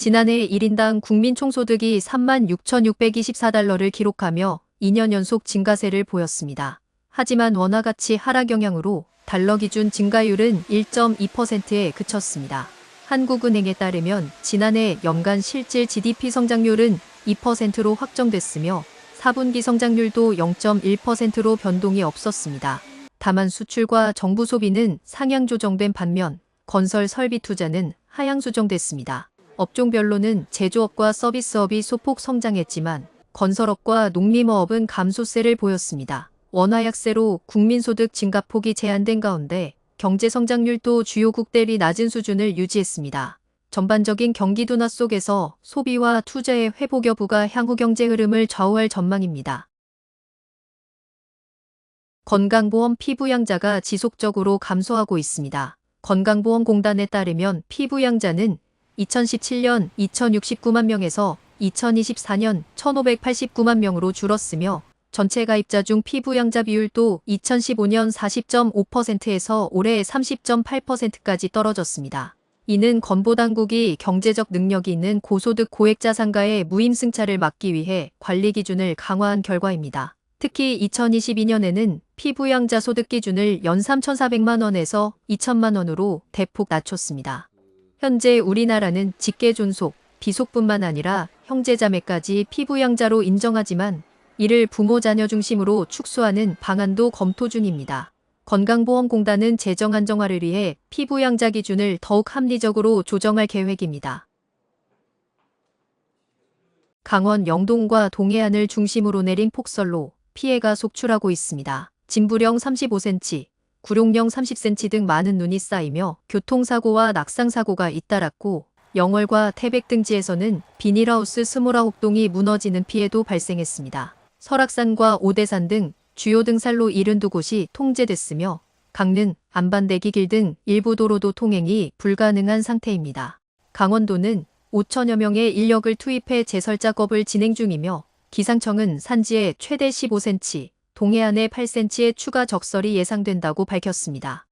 지난해 1인당 국민 총소득이 3만 6,624달러를 기록하며 2년 연속 증가세를 보였습니다. 하지만 원화 가치 하락 영향으로 달러 기준 증가율은 1.2%에 그쳤습니다. 한국은행에 따르면 지난해 연간 실질 GDP 성장률은 2%로 확정됐으며 4분기 성장률도 0.1%로 변동이 없었습니다. 다만 수출과 정부 소비는 상향 조정된 반면 건설 설비 투자는 하향 수정됐습니다. 업종별로는 제조업과 서비스업이 소폭 성장했지만 건설업과 농림어업은 감소세를 보였습니다. 원화 약세로 국민소득 증가폭이 제한된 가운데 경제 성장률도 주요국 대비 낮은 수준을 유지했습니다. 전반적인 경기 둔화 속에서 소비와 투자의 회복 여부가 향후 경제 흐름을 좌우할 전망입니다. 건강보험 피부양자가 지속적으로 감소하고 있습니다. 건강보험공단에 따르면 피부양자는 2017년 2069만 명에서 2024년 1589만 명으로 줄었으며 전체 가입자 중 피부양자 비율도 2015년 40.5%에서 올해 30.8%까지 떨어졌습니다. 이는 건보당국이 경제적 능력이 있는 고소득 고액자 상가의 무임승차를 막기 위해 관리 기준을 강화한 결과입니다. 특히 2022년에는 피부양자 소득 기준을 연 3,400만 원에서 2천만 원으로 대폭 낮췄습니다. 현재 우리나라는 직계 존속, 비속뿐만 아니라 형제자매까지 피부양자로 인정하지만 이를 부모 자녀 중심으로 축소하는 방안도 검토 중입니다. 건강보험공단은 재정 안정화를 위해 피부양자 기준을 더욱 합리적으로 조정할 계획입니다. 강원 영동과 동해안을 중심으로 내린 폭설로 피해가 속출하고 있습니다. 진부령 35cm, 구룡령 30cm 등 많은 눈이 쌓이며 교통사고와 낙상사고가 잇따랐고 영월과 태백 등지에서는 비닐하우스 29동이 무너지는 피해도 발생했습니다. 설악산과 오대산 등 주요 등산로 72곳이 통제됐으며 강릉, 안반대기 길 등 일부 도로도 통행이 불가능한 상태입니다. 강원도는 5천여 명의 인력을 투입해 제설 작업을 진행 중이며 기상청은 산지에 최대 15cm, 동해안에 8cm의 추가 적설이 예상된다고 밝혔습니다.